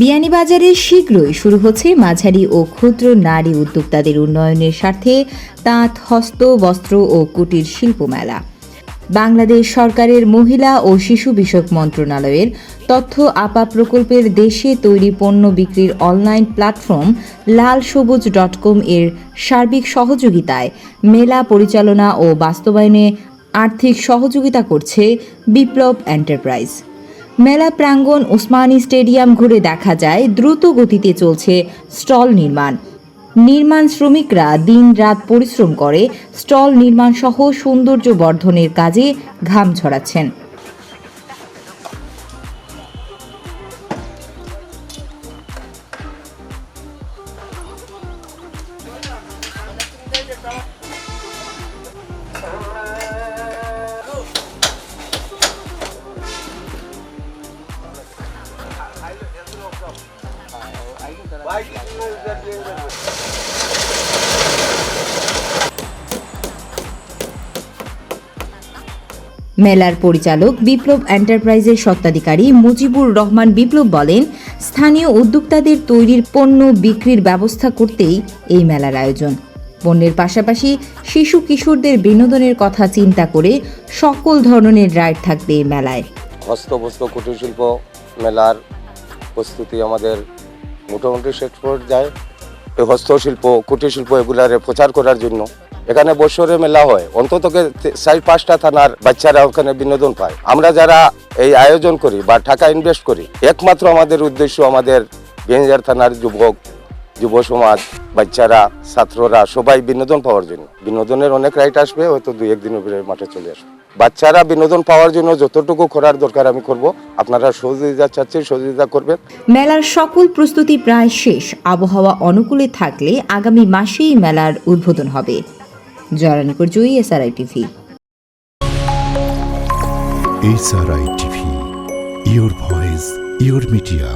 বিয়ানীবাজারে শীঘ্রই শুরু হচ্ছে মাঝারি ও ক্ষুদ্র নারী উদ্যোক্তাদের উন্নয়নের স্বার্থে তাঁত, হস্ত, বস্ত্র ও কুটির শিল্প মেলা। বাংলাদেশ সরকারের মহিলা ও শিশু বিষয়ক মন্ত্রণালয়ের তথ্য আপা প্রকল্পের দেশে তৈরি পণ্য বিক্রির অনলাইন প্ল্যাটফর্ম লাল সবুজ ডট কম এর সার্বিক সহযোগিতায় মেলা পরিচালনা ও বাস্তবায়নে আর্থিক সহযোগিতা করছে বিপ্লব এন্টারপ্রাইজ। মেলা প্রাঙ্গণ ওসমানী স্টেডিয়াম ঘুরে দেখা যায়, দ্রুত গতিতে চলছে স্টল নির্মাণ। নির্মাণ শ্রমিকরা দিন রাত পরিশ্রম করে, স্টল নির্মাণ সহ সৌন্দর্য বর্ধনের কাজে ঘাম ছড়াচ্ছেন। মেলার পরিচালক বিপ্লব এন্টারপ্রাইজের স্বত্বাধিকারী মুজিবুর রহমান বিপ্লব বলেন, স্থানীয় উদ্যোক্তাদের তৈরির পণ্য বিক্রির ব্যবস্থা করতেই এই মেলার আয়োজন। পণ্যের পাশাপাশি শিশু কিশোরদের বিনোদনের কথা চিন্তা করে সকল ধরনের রাইড থাকবে এই মেলায়। হস্তবস্ত্র কুটির শিল্প মেলার প্রস্তুতি আমাদের মোটামুটি শেষ যায় হস্তশিল্প কুটির শিল্প এগুলারে প্রচার করার জন্য। এখানে বছরে মেলা হয়। অন্তত চার পাঁচটা থানার বাচ্চারা ওখানে বিনোদন পায়। আমরা যারা এই আয়োজন করি বা টাকা ইনভেস্ট করি, একমাত্র আমাদের উদ্দেশ্য আমাদের বেঞ্জার থানার যুবক যুব সমাজ বাচ্চারা ছাত্ররা সবাই বিনোদন পাওয়ার জন্য। বিনোদনের অনেক রাইট আসবে হয়তো দুই একদিনের মাঠে চলে আসবে। বাচ্চারা বিনোদন পাওয়ার জন্য যতটুকু করার দরকার আমি করব আপনারা সহযোগিতা চাচ্ছি সহযোগিতা করবেন। মেলার সকল প্রস্তুতি প্রায় শেষ। আবহাওয়া অনুকূলে থাকলে আগামী মাসেই মেলার উদ্বোধন হবে। জরানিপুর জয়ী SRI TV. SRI TV your voice your media